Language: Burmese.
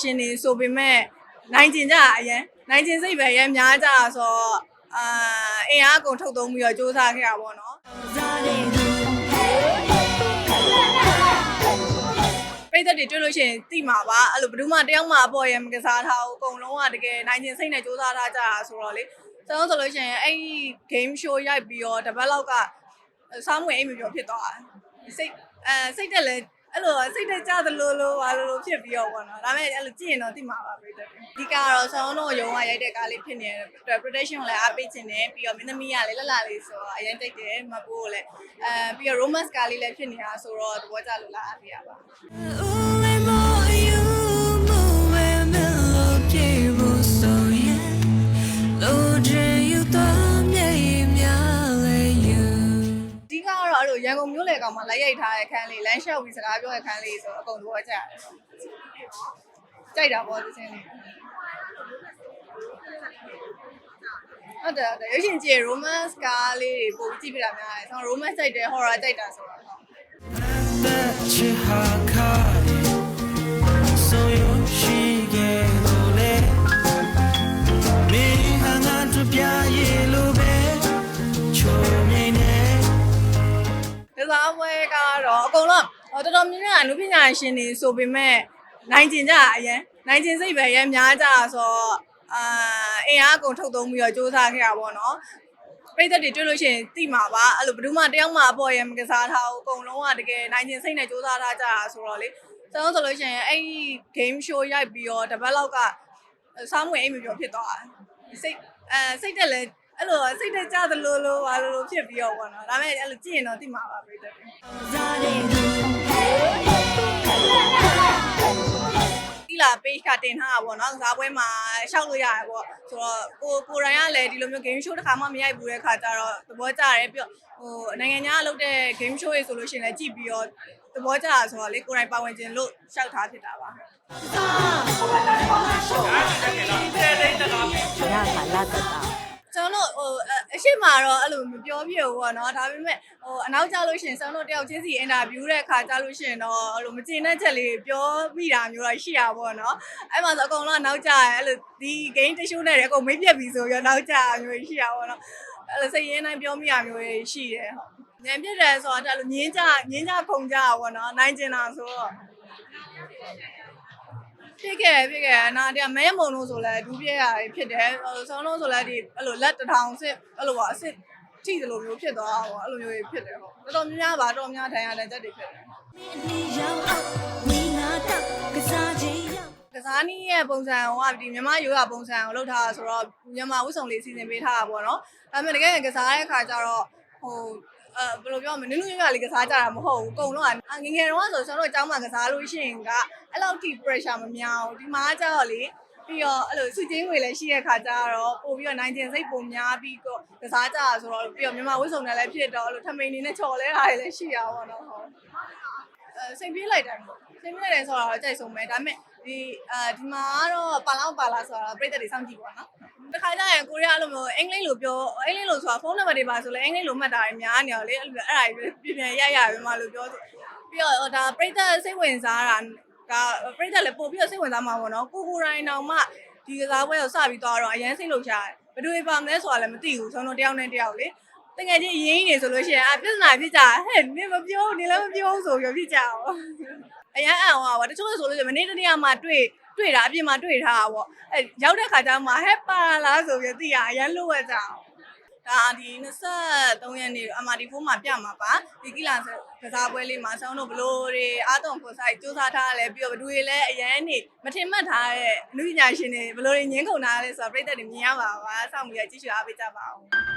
ရှင်တွေဆိုပေမဲ့နိုင်ကျင်ကြတာအရင်နိုင်ကျင်စိတ်ပဲအရင်များကြတာဆိုတော့အာအင်အားအကုန်ထုတ်သုံးပြီးတော့စူးစမ်းခဲ့တာပေါ့နော်ပြည်သက်တွေတွေ့လို့ရှိရင်သိမှာပါအဲ့လိုဘယ်သူမှတယောက်မှအပေါ်ရမကစားထားဘူးအကုန်လုံးကတကယ်နိုင်ကျင်စိတ်နဲ့စူးစမ်းထားကြတာဆိုတော့လေကျွန်တော်ဆိုလို့ရှိရင်အဲ့ဒီ game show ရိုက်ပြီးတော့တပတ်လောက်ကစားမွေအိမ်မပြောဖြစ်သွားတာစိတ်အဲစိတ်တက်လဲ အဲ့လိုစိတ်တက်ကြသလိုလိုပါလိုလိုဖြစ်ပြီးတော့ပေါ့နော်ဒါပေမဲ့အဲ့လိုကြည့်ရင်တော့သိမှာပါပြည်သက်တွေအဓိကတော့ဆောင်းတော့ရုံကရိုက်တဲ့ကားလေးဖြစ်နေတဲ့အတွက် protection ကိုလည်းအားပေးခြင်းနဲ့ပြီးတော့မင်းသမီးကလည်းလှလှလေးဆိုတော့အရင်တိတ်တယ်မပိုးကိုလည်းအဲပြီးတော့ romance ကားလေးလည်းဖြစ်နေတာဆိုတော့သဘောကျလို့လားအားပေးရပါ န်ကုန်မြို့လေကောင်မှာလိုက်ရိုက်ထားတဲ့ခန်းလေးလမ်းလျှောက်ပြီးစကားပြောတဲ့ခန်းလေးဆိုတော့အကုန်သဘောကျတယ်ကြိုက်တာပေါ့ဒီချင်းလေးဟုတ်တယ်ဟုတ်တယ်ရုပ်ရှင်ကြည့် romance ကားလေးတွေပို့ကြည့်ပြတာများတယ်ကျွန်တော် romance ကြိုက်တယ် horror ကြိုက်တာဆိုတော့ စားပွဲကတော့အကုန်လုံးဟိုတော်တော်များများအနုပညာရှင်တွေဆိုပေမဲ့နိုင်ကျင်ကြတာအရင်နိုင်ကျင်စိတ်ပဲအရင်များကြတာဆိုတော့အာအင်အားအကုန်ထုတ်သုံးပြီးတော့စူးစမ်းခဲ့တာပေါ့နော်ပြည်သက်တွေတွေ့လို့ရှိရင်သိမှာပါအဲ့လိုဘယ်သူမှတယောက်မှအပေါ်ရမကစားထားဘူးအကုန်လုံးကတကယ်နိုင်ကျင်စိတ်နဲ့စူးစမ်းထားကြတာဆိုတော့လေကျွန်တော်ဆိုလို့ရှိရင်အဲ့ဒီ game show ရိုက်ပြီးတော့တပတ်လောက်ကစားမွေအိမ်မပြောဖြစ်သွားတာစိတ်အဲစိတ်တက်လဲ အဲ့လိုစိတ်တက်ကြသလိုလိုပါလိုလိုဖြစ်ပြီးတော့ပေါ့နော်ဒါပေမဲ့အဲ့လိုကြည့်ရင်တော့သိမှာပါပြည်သက်တွေဒီလာ page ကတင်ထားတာပေါ့နော်ကစားပွဲမှာရှောက်လို့ရတယ်ပေါ့ဆိုတော့ကိုကိုရိုင်းကလည်းဒီလိုမျိုး game show တစ်ခါမှမရိုက်ဘူးတဲ့ခါကျတော့သဘောကျတယ်ပြီးတော့ဟိုနိုင်ငံခြားကလုပ်တဲ့ game show တွေဆိုလို့ရှိရင်လည်းကြည့်ပြီးတော့သဘောကျတာဆိုတော့လေကိုရိုင်းပါဝင်ခြင်းလို့ရှောက်ထားဖြစ်တာပါရပါလာတတာ ကျွန်တော်တို့ဟိုအရှိမတော့အဲ့လိုမပြောပြဘူးပေါ့နော်ဒါပေမဲ့ဟိုအနောက်ကျလို့ရှိရင်ကျွန်တော်တို့တယောက်ချင်းစီအင်တာဗျူးတဲ့ခါကျလို့ရှိရင်တော့အဲ့လိုမကျေနပ်ချက်လေးပြောမိတာမျိုးတော့ရှိရပါပေါ့နော်အဲ့မှာဆိုအကုန်လုံးနောက်ကျရဲအဲ့လိုဒီ game တ show နဲ့လည်းအကုန်မေးပြက်ပြီဆိုရောနောက်ကျရမျိုးရှိရပါပေါ့နော်အဲ့လိုစိတ်ရင်းတိုင်းပြောမိရမျိုးရှိတယ်ဟုတ်ညံပြစ်တယ်ဆိုတော့အဲ့လိုငင်းကြငင်းကြခုန်ကြပါပေါ့နော်နိုင်ကျင်တာဆိုတော့ ဖြစ်ခဲ့ဖြစ်ခဲ့အနာတည်းမဲမုံလို့ဆိုလဲဒူးပြဲရဖြစ်တယ်ဟိုဆောင်းလို့ဆိုလဲဒီအဲ့လိုလက်တစ်ထောင်စစ်အဲ့လိုပါအစစ်ထိသလိုမျိုးဖြစ်သွားတာပေါ့အဲ့လိုမျိုးကြီးဖြစ်တယ်ဟုတ်တော်တော်များများပါတော်တော်များထိုင်ရတဲ့ချက်တွေဖြစ်တယ်ကစားနည်းရဲ့ပုံစံဟိုကဒီမြန်မာရိုးရာပုံစံကိုလုပ်ထားတာဆိုတော့မြန်မာဝတ်စုံလေးစီစဉ်ပေးထားတာပေါ့နော်ဒါပေမဲ့တကယ်ကစားတဲ့အခါကျတော့ဟို အဲဘယ်လိုပြောမလဲနင်းနင်းရရလေးကစားကြတာမဟုတ်ဘူးအကုန်လုံးကငငယ်တော့ဆိုကျွန်တော်တို့အเจ้าမှာကစားလို့ရှိရင်ကအဲ့လောက်ထိ pressure မများဘူးဒီမှာကျတော့လေပြီးတော့အဲ့လိုစုချင်းငွေလည်းရှိတဲ့ခါကျတော့ပို့ပြီးတော့နိုင်ကျင်စိတ်ပုံများပြီးတော့ကစားကြတာဆိုတော့ပြီးတော့မြန်မာဝတ်စုံတွေလည်းဖြစ်တော့အဲ့လိုထမိန်နေနဲ့ချော်လဲတာတွေလည်းရှိရပါတော့ဟုတ်အဲစိတ်ပြေးလိုက်တယ်ပေါ့စိတ်ပြေးလိုက်တယ်ဆိုတော့ကြိုက်ဆုံးပဲဒါပေမဲ့ဒီအာဒီမှာကတော့ပါလောင်းပါလာဆိုတော့ပြည့်တဲ့တွေစောင့်ကြည့်ပါနော် တခါကျရင်ကိုရီးယားလိုမျိုးအင်္ဂလိပ်လိုပြောအင်္ဂလိပ်လိုဆိုတာဖုန်းနံပါတ်တွေပါဆိုလဲအင်္ဂလိပ်လိုမှတ်တာတွေများနေတော့လေအဲ့လိုအဲ့ဒါကြီးပြင်ပြင်ရရပဲမလို့ပြောဆိုပြီးတော့ဒါပြည့်တဲ့စိတ်ဝင်စားတာကပြည့်တဲ့လည်းပို့ပြီးတော့စိတ်ဝင်စားမှာပေါ့နော်ကိုကိုရိုင်းတောင်မှဒီကစားပွဲကိုစပြီးသွားတော့အရင်စိတ်လုံရှာတယ်ဘယ်သူပါမလဲဆိုတာလည်းမသိဘူးဆုံးတော့တယောက်နဲ့တယောက်လေတကယ်ချင်းရင်းနေဆိုလို့ရှိရင်အပြဿနာဖြစ်ကြဟဲ့နင်မပြောနေလည်းမပြောဆိုပြီးဖြစ်ကြအောင်အရန်အံ့ဟောပါတချို့ဆိုလို့ရှိရင်မနေ့တနေ့မှတွေ့ တွေ့တာအပြင်မှာတွေ့ထားတာပေါ့အဲရောက်တဲ့ခါကျမှဟဲ့ပါလားဆိုပြီးသိရအရန်လို့ဝဲကြအောင်ဒါဒီ23ရက်နေ့ MRT4 မှာပြမှာပါဒီကိလာကစားပွဲလေးမှာဆောင်းတို့ဘလို့တွေအားတုံဖို့ဆိုင်စူးစမ်းထားရလဲပြီးတော့ဘတွေလည်းအရန်နေမထင်မှတ်ထားတဲ့အမှုပညာရှင်တွေဘလို့တွေငင်းကုန်ထားလဲဆိုတော့ပြည်သက်တွေမြင်ရပါပါစောင့်ပြီးကြည့်ရှုအားပေးကြပါဦး